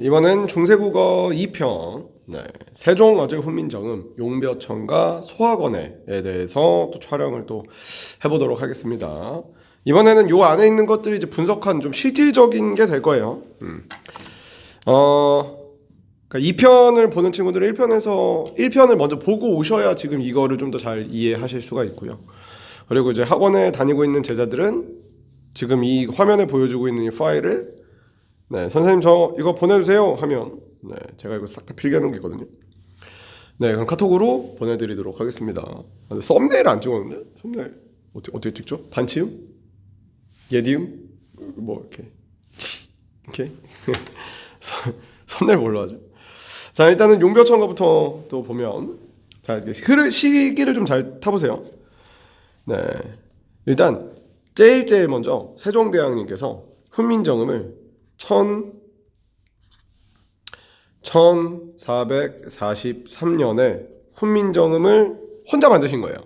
이번엔 중세국어 2편 네, 세종 어제 훈민정음 용벼천과 소학원에 대해서 또 촬영을 또 해보도록 하겠습니다. 이번에는 요 안에 있는 것들이 이제 분석한 좀 실질적인 게 될 거예요. 음. 어, 그러니까 2편을 보는 친구들은 1편에서 1편을 먼저 보고 오셔야 지금 이거를 좀 더 잘 이해하실 수가 있고요. 그리고 이제 학원에 다니고 있는 제자들은 지금 이 화면에 보여주고 있는 이 파일을 네, 선생님 저 이거 보내주세요 하면 네, 제가 이거 싹 다 필기해 놓은 게 있거든요. 네, 그럼 카톡으로 보내드리도록 하겠습니다. 아, 근데 썸네일 안 찍었는데? 썸네일 어떻게 어떻게 찍죠? 반치음? 예디음? 뭐 이렇게 치 이렇게 썸- 썸네일 뭘로 하죠? 자 일단은 용벼천가부터 또 보면 자 이렇게 흐르 시기를 좀 잘 타보세요. 네, 일단 제일 제일 먼저 세종대왕님께서 훈민정음을 천 1443년에 훈민정음을 혼자 만드신 거예요.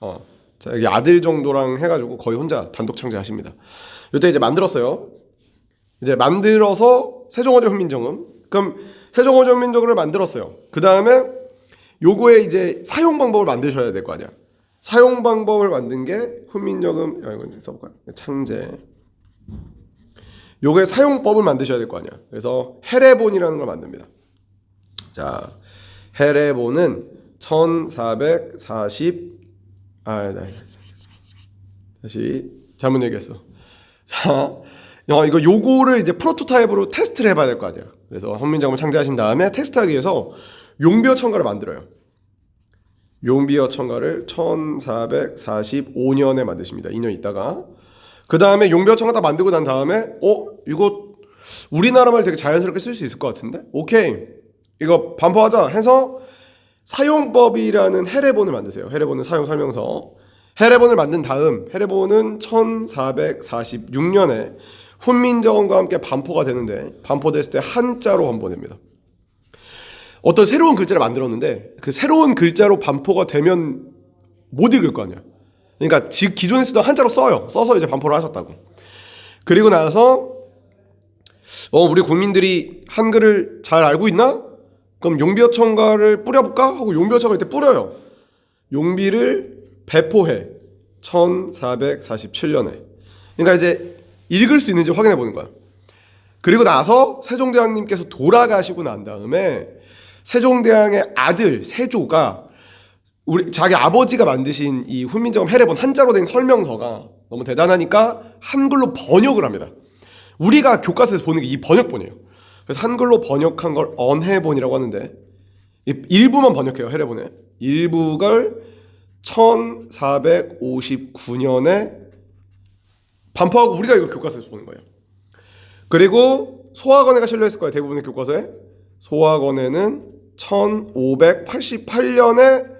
어. 자, 여기 아들 정도랑 해가지고 거의 혼자 단독 창제하십니다. 이때 이제 만들었어요. 이제 만들어서 세종어제 훈민정음. 그럼 세종어제 훈민정음을 만들었어요. 그 다음에 요거에 이제 사용 방법을 만드셔야 될 거 아니야. 사용 방법을 만든 게 훈민정음. 야, 이거 써볼까요? 창제. 요게 사용법을 만드셔야 될 거 아니야. 그래서 헤레본이라는 걸 만듭니다. 자, 헤레본은 1440 아, 네. 다시 잘못 얘기했어. 자, 어, 이거 요거를 이제 프로토타입으로 테스트를 해봐야 될 거 아니야. 그래서 헌민작업을 창제하신 다음에 테스트하기 위해서 용비어 첨가를 만들어요. 용비어 첨가를 1445년에 만드십니다. 2년 있다가 그 다음에 첨가 다 만들고 난 다음에 어 이거 우리나라 말 되게 자연스럽게 쓸 수 있을 것 같은데 오케이 이거 반포하자 해서 사용법이라는 헤레본을 만드세요. 헤레본은 사용 설명서. 헤레본을 만든 다음 헤레본은 1446년에 훈민정음과 함께 반포가 되는데 반포됐을 때 한자로 번번됩니다. 어떤 새로운 글자를 만들었는데 그 새로운 글자로 반포가 되면 못 읽을 거 아니야. 그러니까 지 기존에 쓰던 한자로 써요. 써서 이제 반포를 하셨다고. 그리고 나서 어 우리 국민들이 한글을 잘 알고 있나? 그럼 용비어 첨가를 뿌려볼까? 하고 용비어 첨가를 이때 뿌려요. 용비를 배포해 1447년에. 그러니까 이제 읽을 수 있는지 확인해 보는 거야. 그리고 나서 세종대왕님께서 돌아가시고 난 다음에 세종대왕의 아들 세조가 우리 자기 아버지가 만드신 이 훈민정음 해례본 한자로 된 설명서가 너무 대단하니까 한글로 번역을 합니다. 우리가 교과서에서 보는 게 이 번역본이에요. 그래서 한글로 번역한 걸 언해본이라고 하는데 이 일부만 번역해요 해례본에 일부를 1459년에 반포하고 우리가 이거 교과서에서 보는 거예요. 그리고 소학원에가 실려 있을 거예요 대부분의 교과서에 소학원에는 1588년에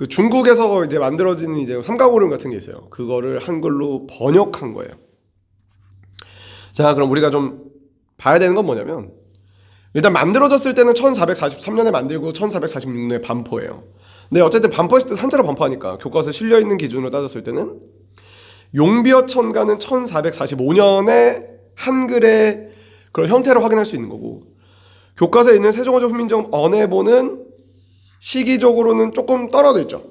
그 중국에서 이제 만들어지는 이제 삼가고름 같은 게 있어요. 그거를 한글로 번역한 거예요. 자, 그럼 우리가 좀 봐야 되는 건 뭐냐면 일단 만들어졌을 때는 1443년에 만들고 1446년에 반포예요. 근데 어쨌든 반포했을 때 한자로 반포하니까 교과서에 실려 있는 기준으로 따졌을 때는 용비어 천가는 1445년에 한글의 그런 형태를 확인할 수 있는 거고 교과서에 있는 세종어조 훈민정 언해본은 시기적으로는 조금 떨어져 있죠.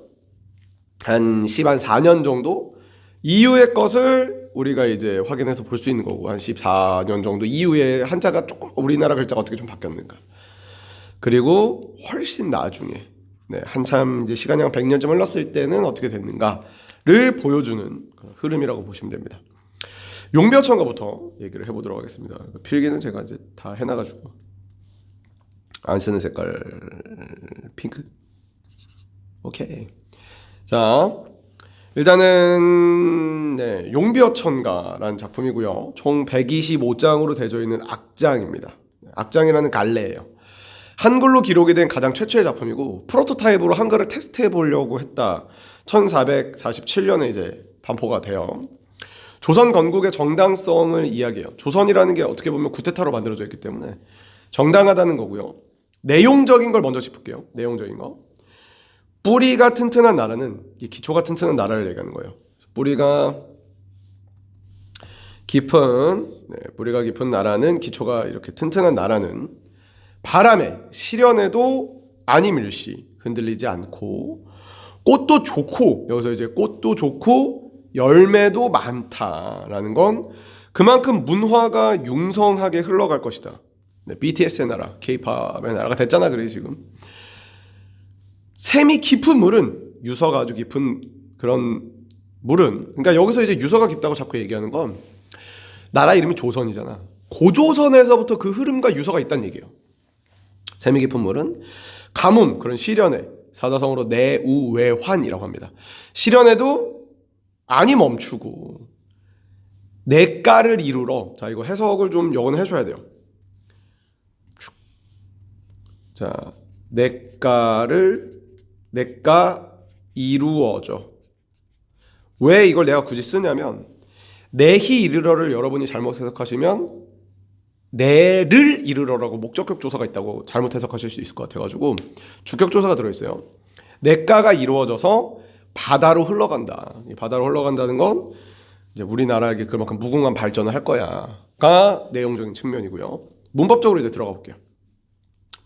한 10, 한 4년 정도 이후의 것을 우리가 이제 확인해서 볼 수 있는 거고 한 14년 정도 이후에 한자가 조금 우리나라 글자가 어떻게 좀 바뀌었는가. 그리고 훨씬 나중에 네, 한참 이제 시간이 한 100년쯤 흘렀을 때는 어떻게 됐는가를 보여주는 흐름이라고 보시면 됩니다. 용비어천가부터 얘기를 해보도록 하겠습니다. 필기는 제가 이제 다 해놔가지고 안 쓰는 색깔 핑크. 오케이. 자, 일단은 네, 용비어천가라는 작품이고요. 총 125장으로 되어 있는 악장입니다. 악장이라는 갈래예요. 한글로 기록이 된 가장 최초의 작품이고 프로토타입으로 한글을 테스트해 보려고 했다. 1447년에 이제 반포가 돼요. 조선 건국의 정당성을 이야기해요. 조선이라는 게 어떻게 보면 구테타로 만들어져 있기 때문에 정당하다는 거고요. 내용적인 걸 먼저 짚을게요. 내용적인 거. 뿌리가 튼튼한 나라는 이 기초가 튼튼한 나라를 얘기하는 거예요. 뿌리가 깊은 네, 뿌리가 깊은 나라는 기초가 이렇게 튼튼한 나라는 바람에 시련에도 아니밀시 흔들리지 않고 꽃도 좋고 여기서 이제 꽃도 좋고 열매도 많다라는 건 그만큼 문화가 융성하게 흘러갈 것이다. 네, BTS의 나라, K-팝의 나라가 됐잖아 그래 지금. 샘이 깊은 물은 유서가 아주 깊은 그런 물은 그러니까 여기서 이제 유서가 깊다고 자꾸 얘기하는 건 나라 이름이 조선이잖아. 고조선에서부터 그 흐름과 유서가 있다는 얘기예요. 샘이 깊은 물은 가뭄 그런 시련에 사자성어로 내우외환이라고 합니다. 시련에도 아니 멈추고 내가를 이루러 자 이거 해석을 좀 요건 해줘야 돼요. 자 내가를 내가 이루어져. 왜 이걸 내가 굳이 쓰냐면 내히 이르러를 여러분이 잘못 해석하시면 내를 이르러라고 목적격 조사가 있다고 잘못 해석하실 수 있을 것 같아가지고 주격 조사가 들어있어요. 내가가 이루어져서 바다로 흘러간다. 이 바다로 흘러간다는 건 이제 우리나라에게 그만큼 무궁한 발전을 할 거야가 내용적인 측면이고요. 문법적으로 이제 들어가 볼게요.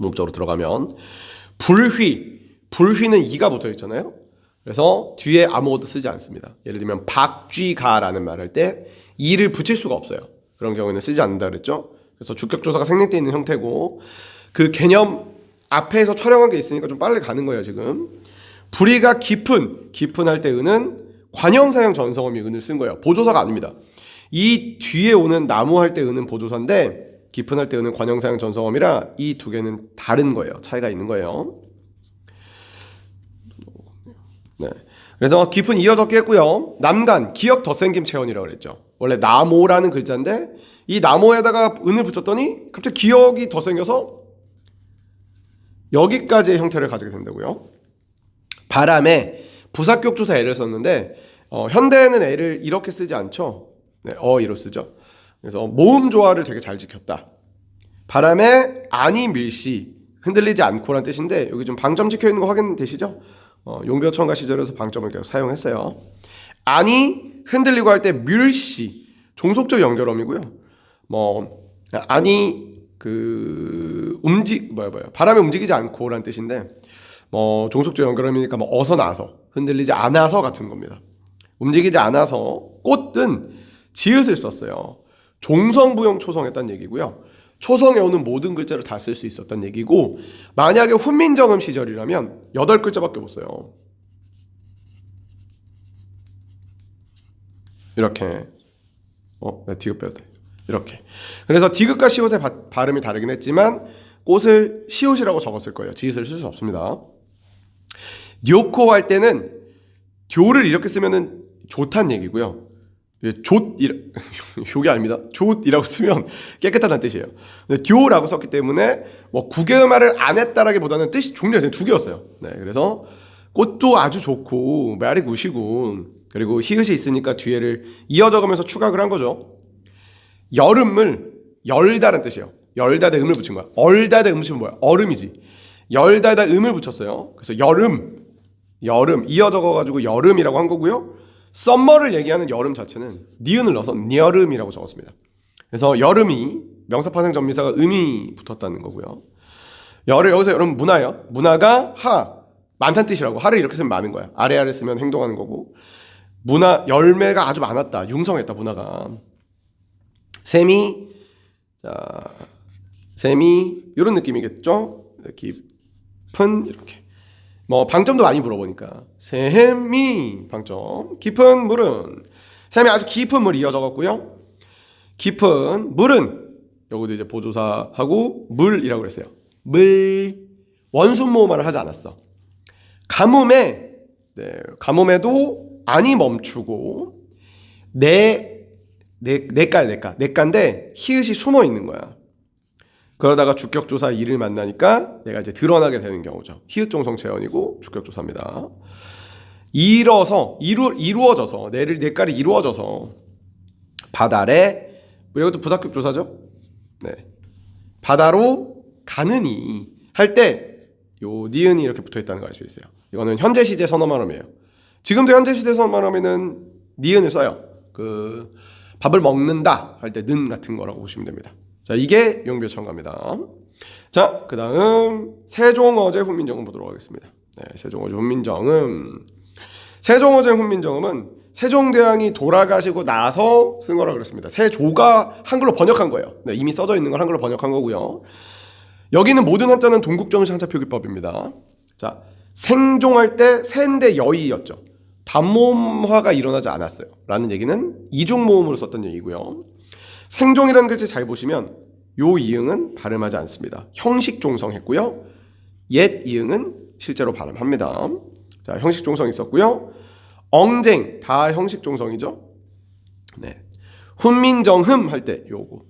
문법적으로 들어가면 불휘 불휘는 이가 붙어 있잖아요. 그래서 뒤에 아무것도 쓰지 않습니다. 예를 들면 박쥐가라는 말할 때 이를 붙일 수가 없어요. 그런 경우에는 쓰지 않는다 그랬죠. 그래서 주격 조사가 생략되어 있는 형태고 그 개념 앞에서 촬영한 게 있으니까 좀 빨리 가는 거예요 지금. 불이가 깊은 깊은 할 때 은은 관형사형 전성어미 은을 쓴 거예요. 보조사가 아닙니다. 이 뒤에 오는 나무 할 때 은은 보조사인데 깊은 할때 은은 관형사형 전성어미라 이 두 개는 다른 거예요. 차이가 있는 거예요. 네. 그래서 깊은 이어 적기 했고요. 남간 기억 덧생김 체언이라고 그랬죠. 원래 나모라는 글자인데 이 나모에다가 은을 붙였더니 갑자기 기억이 덧생겨서 여기까지의 형태를 가지게 된다고요. 바람에 부사격 조사 애를 썼는데 어, 현대에는 애를 이렇게 쓰지 않죠. 네, 어이로 쓰죠. 그래서 모음 조화를 되게 잘 지켰다. 바람에 아니 밀시 흔들리지 않고란 뜻인데 여기 좀 방점 찍혀 있는 거 확인되시죠? 어, 용비어천가 시절에서 방점을 계속 사용했어요. 아니 흔들리고 할 때 밀시 종속적 연결어이고요. 뭐 아니 그 움직 뭐야 뭐야 바람에 움직이지 않고란 뜻인데 뭐 종속적 연결음이니까 뭐 어서 나서 흔들리지 않아서 같은 겁니다. 움직이지 않아서 꽃은 지읒을 썼어요. 종성부용 초성했다는 얘기고요. 초성에 오는 모든 글자를 다 쓸 수 있었다는 얘기고 만약에 훈민정음 시절이라면 여덟 글자밖에 못 써요. 이렇게 어, 네, 디귿 빼도 돼. 이렇게. 그래서 디귿과 시옷의 바, 발음이 다르긴 했지만 꽃을 시옷이라고 적었을 거예요. 지읒을 쓸 수 없습니다. 뇨코 할 때는 듀를 이렇게 쓰면은 좋다는 얘기고요. 조 효기 아닙니다. 조이라고 쓰면 깨끗하다는 뜻이에요. 근데 듀라고 썼기 때문에 뭐 구개음화를 안 했다라기보다는 뜻이 종류가 두 개였어요. 네, 그래서 꽃도 아주 좋고 말이 구시고 그리고 히읗이 있으니까 뒤에를 이어 적으면서 추가를 한 거죠. 여름을 열다는 뜻이에요. 열다에 음을 붙인 거야. 얼다에 음 붙이면 뭐야? 얼음이지. 열다에다 음을 붙였어요. 그래서 여름, 여름 이어 적어가지고 여름이라고 한 거고요. 썸머를 얘기하는 여름 자체는 니은을 넣어서 여름이라고 적었습니다. 그래서 여름이 명사파생 전미사가 음이 붙었다는 거고요. 열을 여기서 여러분 문화예요. 문화가 하 많다는 뜻이라고 하를 이렇게 쓰면 많은 거야. 아래 아래 쓰면 행동하는 거고 문화 열매가 아주 많았다. 융성했다 문화가. 셈이 자 셈이 이런 느낌이겠죠. 깊은 이렇게 뭐 방점도 많이 물어보니까 셈이 방점 깊은 물은 셈이 아주 깊은 물이 이어 적었고요. 깊은 물은 요것도 이제 보조사하고 물이라고 그랬어요. 물 원순 모음말을 하지 않았어. 가뭄에 네, 가뭄에도 아니 멈추고 내 내, 내가야 내가 내가인데 히읗이 숨어 있는 거야. 그러다가 주격조사 일을 만나니까 내가 이제 드러나게 되는 경우죠. 히읗종성 체언이고 주격조사입니다. 이뤄서 이루 이루어져서 내를 내깔이 이루어져서 바다래 뭐 이것도 부사격 조사죠. 네. 바다로 가느니 할 때 요 니은이 이렇게 붙어 있다는 걸 알 수 있어요. 이거는 현재 시제 선어 말음이에요. 지금도 현재 시제 선어 말음에는 니은을 써요. 그 밥을 먹는다 할 때 는 같은 거라고 보시면 됩니다. 자, 이게 용비어 첨가입니다. 자, 그 다음 세종어제 훈민정음 보도록 하겠습니다. 네, 세종어제 훈민정음. 세종어제 훈민정음은 세종대왕이 돌아가시고 나서 쓴 거라 그랬습니다. 세조가 한글로 번역한 거예요. 네, 이미 써져 있는 걸 한글로 번역한 거고요. 여기는 모든 한자는 동국정시 한자 표기법입니다. 자, 생종할 때 세인데 여의였죠. 단모음화가 일어나지 않았어요. 라는 얘기는 이중모음으로 썼던 얘기고요. 생종이라는 글씨 잘 보시면 요 이응은 발음하지 않습니다. 형식 종성했고요. 옛 이응은 실제로 발음합니다. 자, 형식 종성 있었고요. 엉쟁 다 형식 종성이죠. 네. 훈민정흠 할 때 요거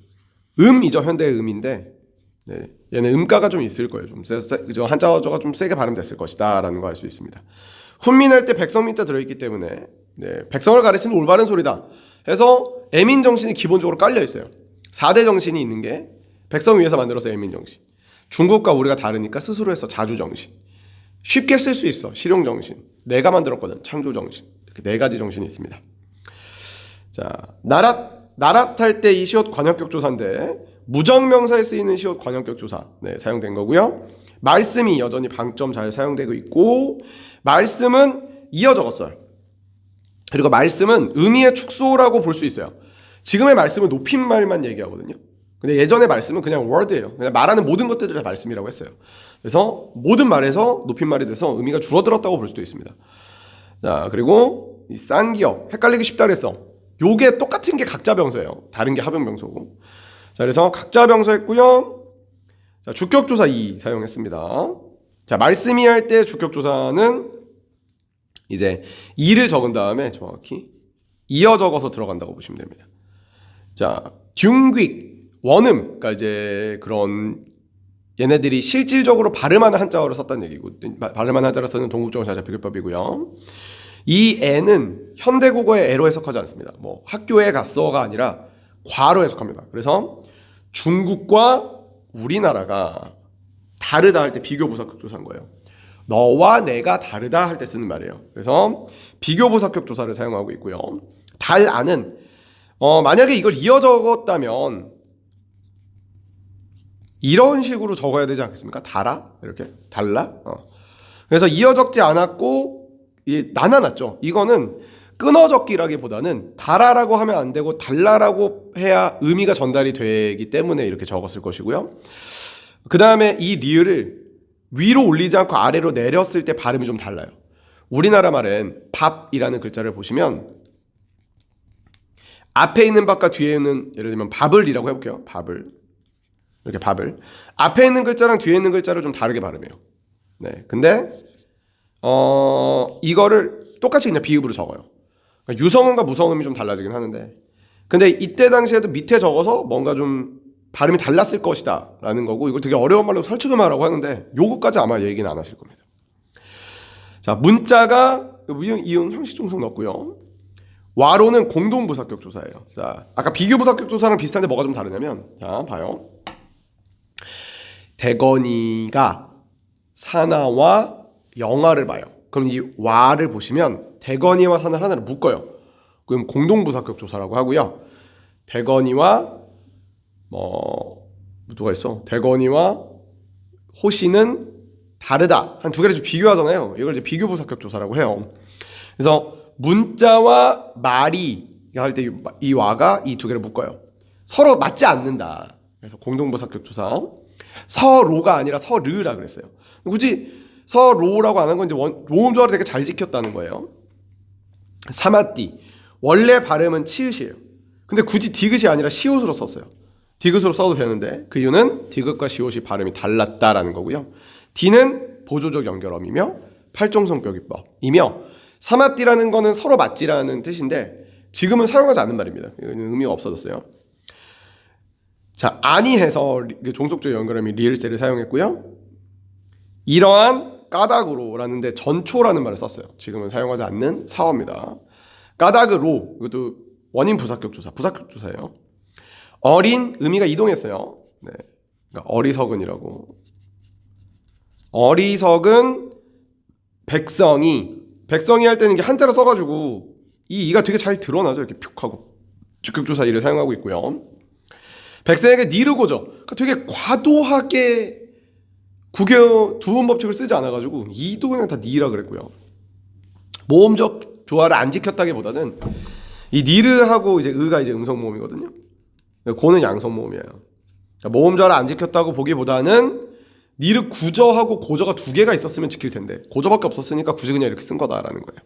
음이죠 현대 음인데 네. 얘는 음가가 좀 있을 거예요. 좀 세, 세, 그죠? 한자어조가 좀 세게 발음됐을 것이다라는 거 알 수 있습니다. 훈민할 때 백성민자 들어있기 때문에 네, 백성을 가르치는 올바른 소리다. 해서 애민 정신이 기본적으로 깔려 있어요. 4대 정신이 있는 게 백성 위해서 만들어서 애민 정신. 중국과 우리가 다르니까 스스로 해서 자주 정신. 쉽게 쓸 수 있어. 실용 정신. 내가 만들었거든. 창조 정신. 이렇게 네 가지 정신이 있습니다. 자, 나랏 나랏 할 때 이 시옷 관역격 조사인데 무정명사에 쓰이는 시옷 관역격 조사 네, 사용된 거고요. 말씀이 여전히 방점 잘 사용되고 있고 말씀은 이어 적었어요. 그리고 말씀은 의미의 축소라고 볼 수 있어요. 지금의 말씀은 높임말만 얘기하거든요. 근데 예전의 말씀은 그냥 word예요. 그냥 말하는 모든 것들을 다 말씀이라고 했어요. 그래서 모든 말에서 높임말이 돼서 의미가 줄어들었다고 볼 수도 있습니다. 자, 그리고 이 쌍기역 헷갈리기 쉽다 그랬어. 요게 똑같은 게 각자 병소예요. 다른 게 합용 병소고. 자, 그래서 각자 병소했고요. 자, 주격 조사 2 사용했습니다. 자, 말씀이 할 때 주격 조사는 이제 2를 적은 다음에 정확히 이어 적어서 들어간다고 보시면 됩니다. 자, 듀귀 원음 그러니까 이제 그런 얘네들이 실질적으로 발음하는 한자어를 썼다는 얘기고 발음하는 한자를 쓰는 동국정시 한자 비교법이고요. 이 애는 현대국어의 애로 해석하지 않습니다. 뭐 학교에 갔어가 아니라 과로 해석합니다. 그래서 중국과 우리나라가 다르다 할 때 비교 부사격 조사한 거예요. 너와 내가 다르다 할 때 쓰는 말이에요. 그래서 비교 부사격 조사를 사용하고 있고요. 달 안은 어, 만약에 이걸 이어 적었다면 이런 식으로 적어야 되지 않겠습니까? 달아 이렇게 달라. 어. 그래서 이어 적지 않았고 이 나눠놨죠. 이거는 끊어 적기라기보다는 달아라고 하면 안 되고 달라라고 해야 의미가 전달이 되기 때문에 이렇게 적었을 것이고요. 그 다음에 이 리을을 위로 올리지 않고 아래로 내렸을 때 발음이 좀 달라요. 우리나라 말은 밥이라는 글자를 보시면 앞에 있는 밥과 뒤에 있는 예를 들면 밥을이라고 해볼게요. 밥을 이렇게 밥을 앞에 있는 글자랑 뒤에 있는 글자를 좀 다르게 발음해요. 네, 근데 어 이거를 똑같이 그냥 비읍으로 적어요. 그러니까 유성음과 무성음이 좀 달라지긴 하는데 근데 이때 당시에도 밑에 적어서 뭔가 좀 발음이 달랐을 것이다 라는 거고 이걸 되게 어려운 말로 설득음하라고 하는데 요거까지 아마 얘기는 안 하실 겁니다. 자 문자가 이응, 이응 형식 종성 넣었고요. 와로는 공동 부사격 조사예요. 자 아까 비교 부사격 조사랑 비슷한데 뭐가 좀 다르냐면 자 봐요. 대건이가 사나와 영화를 봐요. 그럼 이 와를 보시면 대건이와 사나를 하나를 묶어요. 그럼 공동부사격 조사라고 하고요. 대건이와 뭐 누가 있어? 대건이와 호시는 다르다. 한 두 개를 좀 비교하잖아요. 이걸 이제 비교부사격 조사라고 해요. 그래서 문자와 말이 할 때 이 와가 이 두 개를 묶어요. 서로 맞지 않는다. 그래서 공동부사격 조사. 서로가 아니라 서르라 그랬어요. 굳이 서로라고 안 한 건 이제 원, 모음 조화를 되게 잘 지켰다는 거예요. 사마띠 원래 발음은 치읓이에요. 근데 굳이 디귿이 아니라 시옷으로 썼어요. 디귿으로 써도 되는데 그 이유는 디귿과 시옷이 발음이 달랐다라는 거고요. 디는 보조적 연결어이며 팔종성격이법이며 사마띠라는 거는 서로 맞지라는 뜻인데 지금은 사용하지 않는 말입니다. 의미가 없어졌어요. 자, 아니 해서 종속적 연결음이 리을세를 사용했고요. 이러한 까닭으로라는데 전초라는 말을 썼어요. 지금은 사용하지 않는 사어입니다. 까닭으로 이것도 원인 부사격 조사, 부사격 조사예요. 어린 의미가 이동했어요. 네. 그러니까 어리석은이라고. 어리석은 백성이 백성이 할 때는 이게 한자로 써가지고 이 이가 되게 잘 드러나죠. 이렇게 푹 하고 주격조사 이를 사용하고 있고요. 백성에게 니르고죠. 그러니까 되게 과도하게 구겨 두음 법칙을 쓰지 않아가지고 이도 그냥 다 니라 그랬고요. 모음적 조화를 안 지켰다기보다는 이 니르하고 이제 의가 이제 음성 모음이거든요. 고는 양성 모음이에요. 그러니까 모음 조화를 안 지켰다고 보기보다는 니르 구저하고 고저가 두 개가 있었으면 지킬 텐데 고저밖에 없었으니까 굳이 그냥 이렇게 쓴 거다라는 거예요.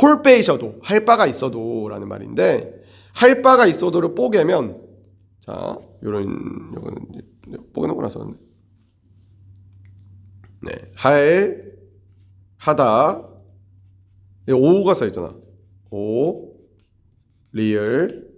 홀빼이셔도 할 바가 있어도라는 말인데 할 바가 있어도를 뽀개면 자 요런 요거는 뽀개놓고 나서 네할 하다 오가 써 있잖아 오 리얼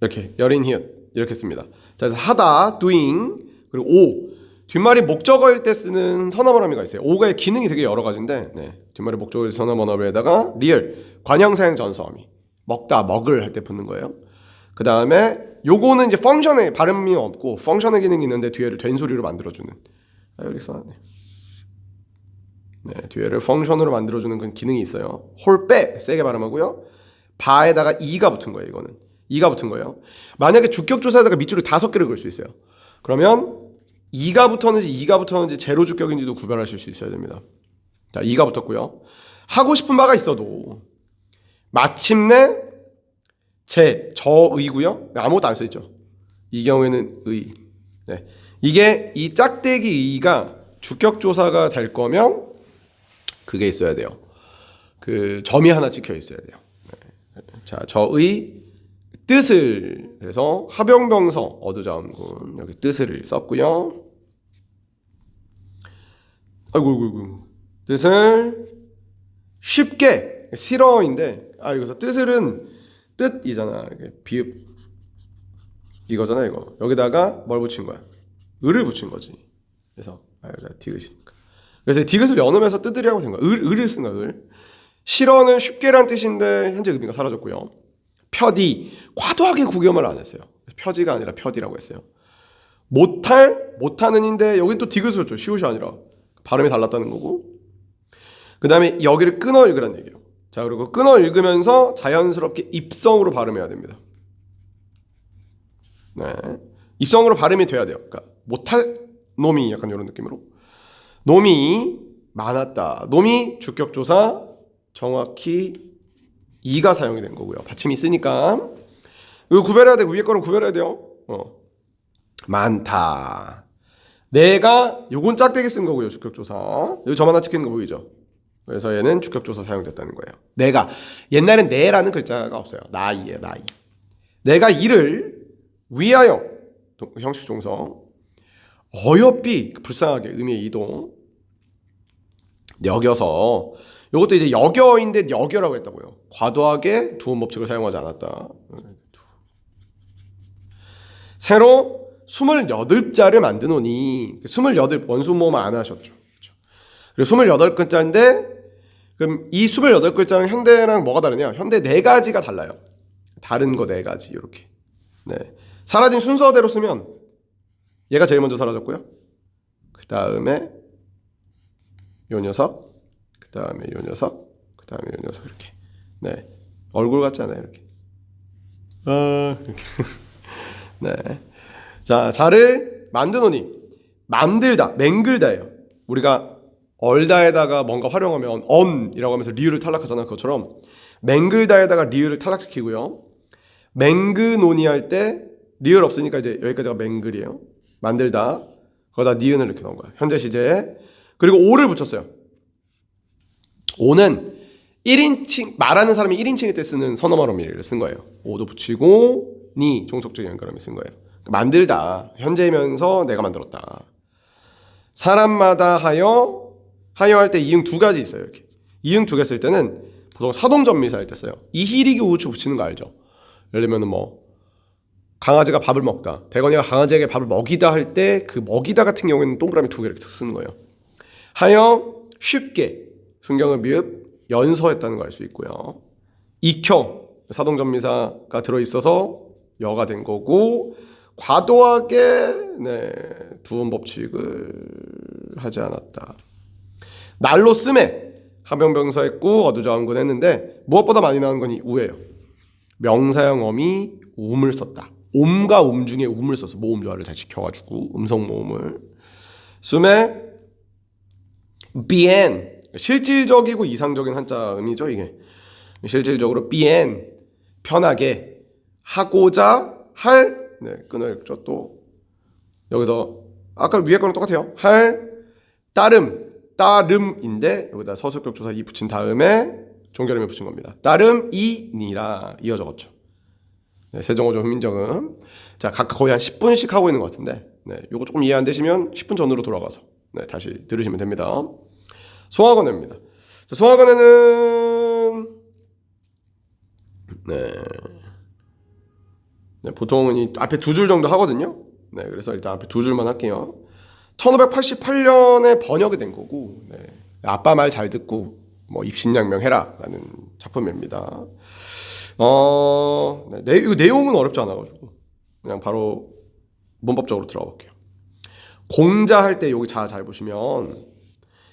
이렇게 열인 히읗 이렇게 씁니다. 자 그래서 하다 doing 그리고 오 뒷말이 목적어일 때 쓰는 선어머나미가 있어요. 오가의 기능이 되게 여러 가지인데 네. 뒷말이 목적어일 선어머나미에다가 리얼 관형사형 전서어미 먹다 먹을 할 때 붙는 거예요. 그 다음에 요거는 이제 펑션의 발음이 없고 펑션의 기능이 있는데 뒤에를 된 소리로 만들어주는 아, 여기 써놨네. 네, 뒤에를 펑션으로 만들어주는 그 기능이 있어요. 홀빼 세게 발음하고요. 바에다가 이가 붙은 거예요. 이거는 이가 붙은 거예요. 만약에 주격조사에다가 밑줄을 다섯 개를 그을 수 있어요. 그러면 이가 붙었는지 이가 붙었는지 제로 주격인지도 구별하실 수 있어야 됩니다. 자, 이가 붙었고요. 하고 싶은 바가 있어도 마침내 제 저의고요. 아무것도 안 써있죠. 이 경우에는 의. 네. 이게 이 짝대기 의가 주격조사가 될 거면 그게 있어야 돼요. 그 점이 하나 찍혀 있어야 돼요. 네. 자, 저의 뜻을. 그래서 하병병서 어두자음군 여기 뜻을 썼고요. 아이고 아이고 아이고. 뜻을 쉽게 싫어인데 아 여기서 뜻을은 뜻이잖아. 비읍. 이거잖아 이거. 여기다가 뭘 붙인 거야? 을을 붙인 거지. 그래서 아 여기다 디귿이니까. 그래서 디귿을 연음해서 뜻을이라고 생각 을 을을 쓴 거야 을. 싫어는 쉽게란 뜻인데 현재 의미가 사라졌고요 표디 과도하게 구경을 안 했어요. 표지가 아니라 표디라고 했어요. 못할 못하는인데 여기 또 디귿을 줬죠. 시옷이 아니라. 발음이 달랐다는 거고. 그 다음에 여기를 끊어 읽으란 얘기예요. 자 그리고 끊어 읽으면서 자연스럽게 입성으로 발음해야 됩니다. 네, 입성으로 발음이 돼야 돼요. 그러니까 못할 놈이 약간 이런 느낌으로. 놈이 많았다. 놈이 주격조사 정확히 이가 사용이 된 거고요. 받침이 있으니까 이거 구별해야 돼. 위에 거는 구별해야 돼요. 어. 많다. 내가 요건 짝대기 쓴 거고요. 주격조사. 여기 점 하나 찍히는 거 보이죠? 그래서 얘는 주격조사 사용됐다는 거예요. 내가 옛날엔 내라는 글자가 없어요. 나이에요, 나이. 내가 이를 위하여 형식 종성 어여삐 불쌍하게 의미의 이동 여겨서 이것도 이제 여겨인데 여겨라고 했다고요. 과도하게 두음 법칙을 사용하지 않았다. 새로 28자를 만드노니 28 원수 모음 안 하셨죠. 그리고 28글자인데 그럼 이 28글자는 현대랑 뭐가 다르냐? 현대 네 가지가 달라요. 다른 거 네 가지 이렇게. 네. 사라진 순서대로 쓰면 얘가 제일 먼저 사라졌고요. 그 다음에 요 녀석, 그 다음에 요 녀석, 그 다음에 요 녀석 이렇게. 네. 얼굴 같지 않아요 이렇게. 아 이렇게. 네. 자 자를 만드노니 만들다 맹글다예요. 우리가 얼다에다가 뭔가 활용하면 언이라고 하면서 리을을 탈락하잖아 그것처럼 맹글다에다가 리을을 탈락시키고요 맹그노니 할 때 리을 없으니까 이제 여기까지가 맹글이에요 만들다 거기다 니은을 이렇게 넣은 거야 현재 시제에 그리고 오를 붙였어요 오는 1인칭 말하는 사람이 1인칭일 때 쓰는 선어말 어미를 쓴 거예요 오도 붙이고 니 종속적 연결음을 쓴 거예요 만들다 현재면서 내가 만들었다 사람마다 하여 하여 할 때 이응 두 가지 있어요. 이렇게 이응 두 개 쓸 때는 보통 사동전미사 할 때 써요. 이히리기 우추 붙이는 거 알죠? 예를 들면 뭐 강아지가 밥을 먹다. 대건이가 강아지에게 밥을 먹이다 할 때 그 먹이다 같은 경우에는 동그라미 두 개를 쓰는 거예요. 하여 쉽게 순경을 미흡 연서했다는 걸 알 수 있고요. 익혀 사동전미사가 들어 있어서 여가 된 거고 과도하게 네, 두음 법칙을 하지 않았다. 날로 쓰매 하병병사 했고 어두자원군 했는데 무엇보다 많이 나오는 건이 우예요. 명사형 어미 um을 썼다. 옴과 음 중에 um을 썼어. 모음 조화를 잘 지켜가지고 음성 모음을. 숨에 bien 실질적이고 이상적인 한자음이죠 이게. 실질적으로 bien 편하게 하고자 할 네, 끈을 또 여기서 아까 위에 거랑 똑같아요. 할 따름 따름인데 여기다 서술격 조사 이 붙인 다음에 종결음에 붙인 겁니다. 따름 이니라 이어 적었죠. 네, 세정어조 훈민정음. 자, 각 거의 한 10분씩 하고 있는 것 같은데, 네, 요거 조금 이해 안 되시면 10분 전으로 돌아가서 네, 다시 들으시면 됩니다. 자, 송학원에는 네, 네, 보통은 이 앞에 두 줄 정도 하거든요. 네, 그래서 일단 앞에 두 줄만 할게요. 1588년에 번역이 된 거고, 네, 아빠 말 잘 듣고 뭐 입신양명 해라 라는 작품입니다. 어, 네, 내, 이거 내용은 어렵지 않아가지고 그냥 바로 문법적으로 들어가 볼게요. 공자 할 때 여기 자잘 보시면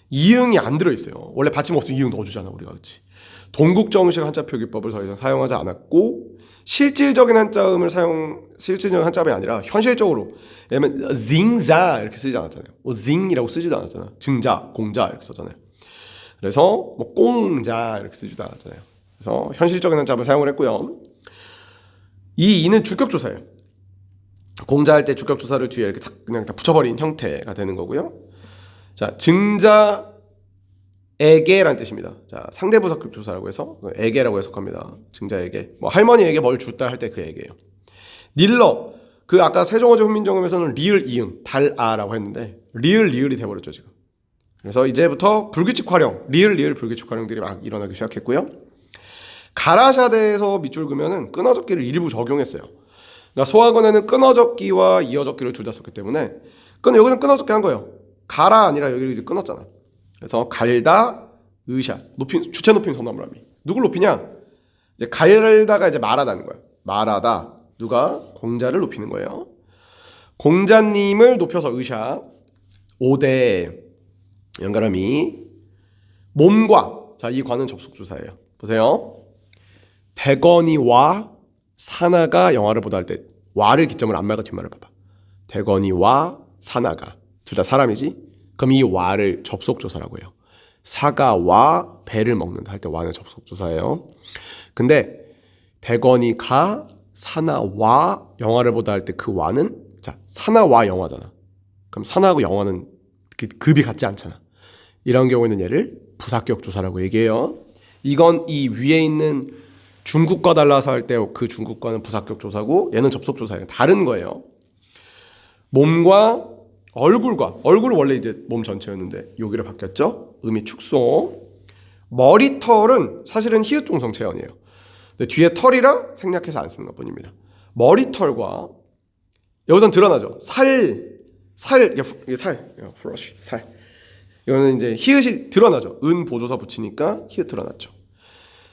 이응이 안 들어 있어요. 원래 받침 없으면 이응 넣어주잖아 우리가 그렇지. 동국정식 한자 표 기법을 더 이상 사용하지 않았고 실질적인 한자음을 사용 실질적인 한자음이 아니라 현실적으로 왜냐면 징자 이렇게 쓰지 않았잖아요. 뭐 징이라고 쓰지도 않았잖아. 증자, 공자 이렇게 썼잖아요. 그래서 뭐 꽁자 이렇게 쓰지도 않았잖아요. 그래서 현실적인 한자음을 사용을 했고요. 이 이는 주격 조사예요. 공자할 때 주격 조사를 뒤에 이렇게 탁 그냥 다 붙여버린 형태가 되는 거고요. 자, 증자에게라는 뜻입니다. 자, 상대부사격 조사라고 해서 에게라고 해석합니다. 증자에게. 뭐 할머니에게 뭘 줬다 할 때 그 에게예요. 닐러 그 아까 세종어조 훈민정음에서는 리을 이응 달아라고 했는데 리을 리을이 돼버렸죠 지금. 그래서 이제부터 불규칙 활용 리을 리을 불규칙 활용들이 막 일어나기 시작했고요. 가라샤대에서 밑줄 그면은 끊어적기를 일부 적용했어요. 그러니까 소학원에는 끊어적기와 이어적기를 둘 다 썼기 때문에 끊 여기는 끊어적기 한 거예요. 가라 아니라 여기를 이제 끊었잖아. 그래서 갈다 의샤 높인 주체 높임 소나무라미 누굴 높이냐? 이제 갈다가 이제 말하다는 거야. 말하다 누가 공자를 높이는 거예요. 공자님을 높여서 의샤 오대 연가람이 몸과 자 이 관은 접속 조사예요. 보세요. 대건이와 사나가 영화를 보다 할 때 와를 기점으로 앞말과 뒷말을 봐봐. 대건이와 사나가 둘 다 사람이지. 그럼 이 와를 접속 조사라고 해요. 사가와 배를 먹는다 할 때 와는 접속 조사예요. 근데 대건이 가 사나와 영화를 보다 할 때 그 와는 자 사나와 영화잖아. 그럼 사나하고 영화는 그 급이 같지 않잖아. 이런 경우에는 얘를 부사격 조사라고 얘기해요. 이건 이 위에 있는 중국과 달라서 할 때 그 중국과는 부사격 조사고 얘는 접속 조사예요. 다른 거예요. 몸과 얼굴과 얼굴은 원래 이제 몸 전체였는데 여기를 바뀌었죠. 음이 축소. 머리털은 사실은 히읗 종성 체언이에요. 근데 뒤에 털이라 생략해서 안 쓰는 것뿐입니다. 머리털과 여기선 드러나죠. 살, 살, 이게 프- 이게 살, 플러시, 살. 이거는 이제 히읗이 드러나죠. 은 보조사 붙이니까 히읗 드러났죠.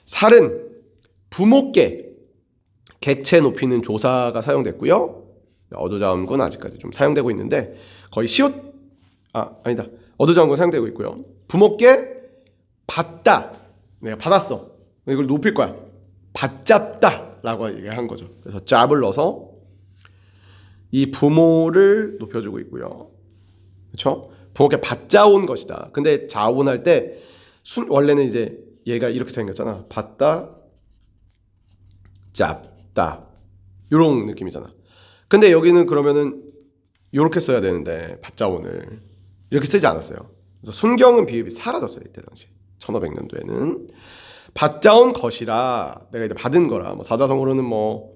살은 부목계 객체 높이는 조사가 사용됐고요. 어도자음군 아직까지 좀 사용되고 있는데 거의 시옷 아 아니다 어도자음군 사용되고 있고요. 부목계 받다 내가 받았어 이걸 높일 거야 받잡다라고 얘기한 거죠. 그래서 짭을 넣어서 이 부모를 높여주고 있고요. 그렇죠? 부모께 받자온 것이다. 근데 자온할 때 순, 원래는 이제 얘가 이렇게 생겼잖아. 받다 짭다 요런 느낌이잖아. 근데 여기는 그러면은 요렇게 써야 되는데 받자온을 이렇게 쓰지 않았어요. 그래서 순경은 비읍이 사라졌어요 이때 당시 1500년도에는 받자온 것이라 내가 이제 받은 거라 뭐 사자성어로는 뭐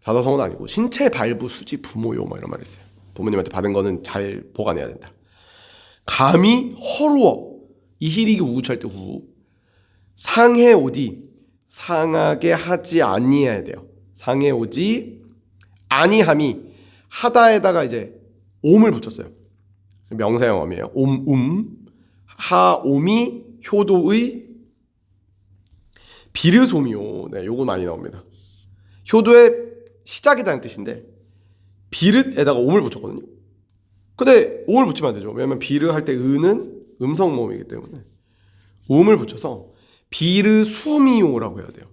사자성어는 아니고 신체 발부 수지 부모요 뭐 이런 말이 있어요. 부모님한테 받은 거는 잘 보관해야 된다. 감히 허루어 이희리기 우우찰 때 우. 상해 오디 상하게 하지 아니해야 돼요. 상해 오지 아니함이 하다에다가 이제 옴을 붙였어요. 명사형 어미예요. 옴, 움, 하옴이 효도의 비르소미오. 네, 요거 많이 나옵니다. 효도의 시작이라는 뜻인데 비릇에다가 옴을 붙였거든요. 근데 옴을 붙이면 안 되죠. 왜냐면 비르 할 때 은은 음성 모음이기 때문에 음을 붙여서 비르수미오라고 해야 돼요.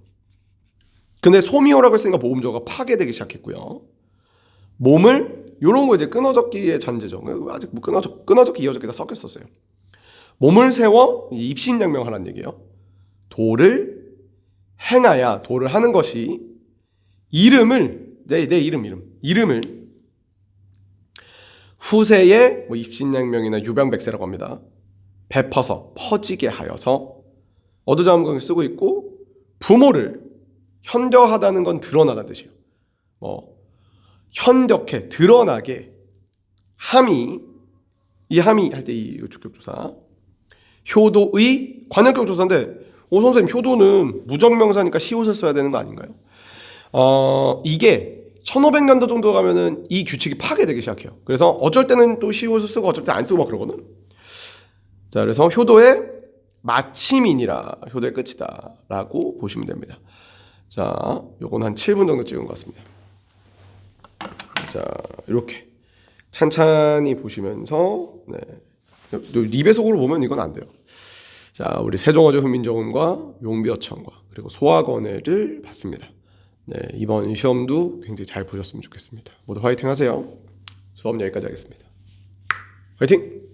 근데 소미오라고 했으니까 모음조가 파괴되기 시작했고요. 몸을 요런 거 이제 끊어졌기의 잔재죠. 아직 뭐 끊어졌 끊어졌기 이어졌기 다 섞였었어요. 몸을 세워 입신양명하라는 얘기예요. 도를 행하야 도를 하는 것이 이름을 내 내 이름 이름 이름을 후세의 뭐 입신양명이나 유병백세라고 합니다. 베퍼서 퍼지게 하여서 어두자음금을 쓰고 있고 부모를 현저하다는 건 드러나다는 뜻이에요. 뭐 현격해 드러나게 함이 이 함이 할 때 이 주격조사 효도의 관현격 조사인데 오 선생님 효도는 무정명사니까 시옷을 써야 되는 거 아닌가요? 어 이게 1500년도 정도 가면은 이 규칙이 파괴되기 시작해요. 그래서 어쩔 때는 또 시옷을 쓰고 어쩔 때 안 쓰고 막 그러거든. 자 그래서 효도의 마침이니라 효도의 끝이다라고 보시면 됩니다. 자 요건 한 7분 정도 찍은 것 같습니다. 자 이렇게 찬찬히 보시면서 네. 요- 요 리배속으로 보면 이건 안 돼요. 자, 우리 세종어조 훈민정음과 용비어천과 그리고 소학원회를 봤습니다. 네, 이번 시험도 굉장히 잘 보셨으면 좋겠습니다. 모두 화이팅 하세요. 수업 여기까지 하겠습니다. 화이팅!